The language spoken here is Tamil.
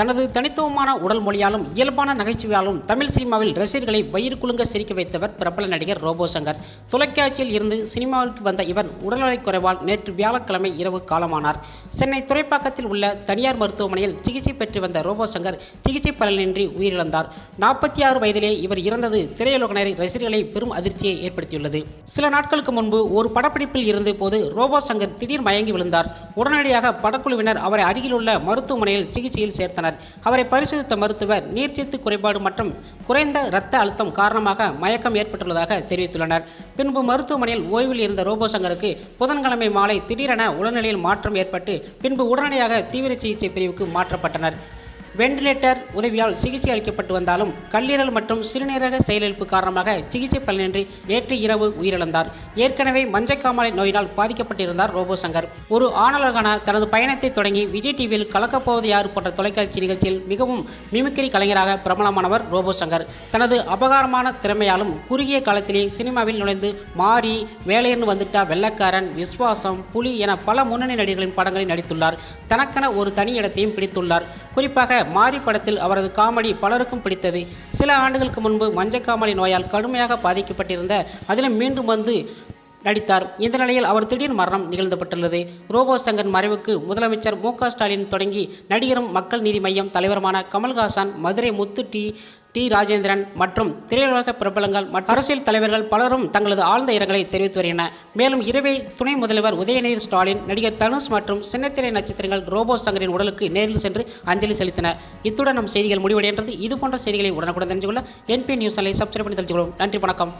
தனது தனித்துவமான உடல் மொழியாலும் இயல்பான நகைச்சுவையாலும் தமிழ் சினிமாவில் ரசிகர்களை வயிறு குலுங்க சிரிக்க வைத்தவர் பிரபல நடிகர் ரோபோ சங்கர் தொலைக்காட்சியில் இருந்து சினிமாவிற்கு வந்த இவர் உடல்நலக் குறைவால் நேற்று வியாழக்கிழமை இரவு காலமானார். சென்னை துறைப்பாக்கத்தில் உள்ள தனியார் மருத்துவமனையில் சிகிச்சை பெற்று வந்த ரோபோ சங்கர் சிகிச்சை பலனின்றி உயிரிழந்தார். நாற்பத்தி ஆறு வயதிலே இவர் இறந்தது திரையுலகினரை ரசிகர்களை பெரும் அதிர்ச்சியை ஏற்படுத்தியுள்ளது. சில நாட்களுக்கு முன்பு ஒரு படப்பிடிப்பில் இருந்த போது ரோபோ சங்கர் திடீர் மயங்கி விழுந்தார். உடனடியாக படக்குழுவினர் அவரை அருகிலுள்ள மருத்துவமனையில் சிகிச்சையில் சேர்த்தனர். அவரை பரிசோதித்த மருத்துவர் நீர்ச்சத்து குறைபாடு மற்றும் குறைந்த இரத்த அழுத்தம் காரணமாக மயக்கம் ஏற்பட்டுள்ளதாக தெரிவித்துள்ளனர். பின்பு மருத்துவமனையில் ஓய்வில் இருந்த ரோபோசங்கருக்கு புதன்கிழமை மாலை திடீரென உடல்நிலையில் மாற்றம் ஏற்பட்டு பின்பு உடனடியாக தீவிர சிகிச்சை பிரிவுக்கு மாற்றப்பட்டனர். வெண்டிலேட்டர் உதவியால் சிகிச்சை அளிக்கப்பட்டு வந்தாலும் கல்லீரல் மற்றும் சிறுநீரக செயலிழப்பு காரணமாக சிகிச்சை பலனின்றி நேற்று இரவு உயிரிழந்தார். ஏற்கனவே மஞ்சக்காமலை நோயினால் பாதிக்கப்பட்டிருந்தார் ரோபோ சங்கர். ஒரு ஆணழகான தனது பயணத்தை தொடங்கி விஜய் டிவியில் கலக்கப்போவது யார் போன்ற தொலைக்காட்சி நிகழ்ச்சியில் மிகவும் மிமிக்ரி கலைஞராக பிரபலமானவர் ரோபோ சங்கர். தனது அபகாரமான திறமையாலும் குறுகிய காலத்திலே சினிமாவில் நுழைந்து மாறி வேலையன்னு வந்துட்டா வெள்ளக்காரன் விஸ்வாசம் புலி என பல முன்னணி நடிகர்களின் படங்களில் நடித்துள்ளார். தனக்கென ஒரு தனி இடத்தையும் பிடித்துள்ளார். குறிப்பாக மாரி படத்தில் அவரது காமெடி பலருக்கும் பிடித்தது. சில ஆண்டுகளுக்கு முன்பு மஞ்சக்காமலை நோயால் கடுமையாக பாதிக்கப்பட்டிருந்த அதிலும் மீண்டும் வந்து நடித்தார். இந்த நிலையில் அவர் திடீர் மரணம் நிகழ்ந்தப்பட்டுள்ளது. ரோபோ சங்கர் மறைவுக்கு முதலமைச்சர் மு ஸ்டாலின் தொடங்கி நடிகரும் மக்கள் நீதி மையம் தலைவருமான கமல்ஹாசன் மதுரை முத்து டி டி ராஜேந்திரன் மற்றும் திரையுலக பிரபலங்கள் மற்றும் அரசியல் தலைவர்கள் பலரும் தங்களது ஆழ்ந்த இரங்கலை தெரிவித்து வருகின்றனர். மேலும் இரவே துணை முதல்வர் உதயநிதி ஸ்டாலின் நடிகர் தனுஷ் மற்றும் சின்னத்திரை நட்சத்திரங்கள் ரோபோ சங்கரின் உடலுக்கு நேரில் சென்று அஞ்சலி செலுத்தினர். இத்துடன் நம் செய்திகள் முடிவடைகின்றது. இதுபோன்ற செய்திகளை உடனுக்குடன் தெரிஞ்சு கொள்ள என்பி நியூஸ் அலை சப்ஸ்கிரைப் பண்ணி தெரிஞ்சுக்கொள்ளும் நன்றி வணக்கம்.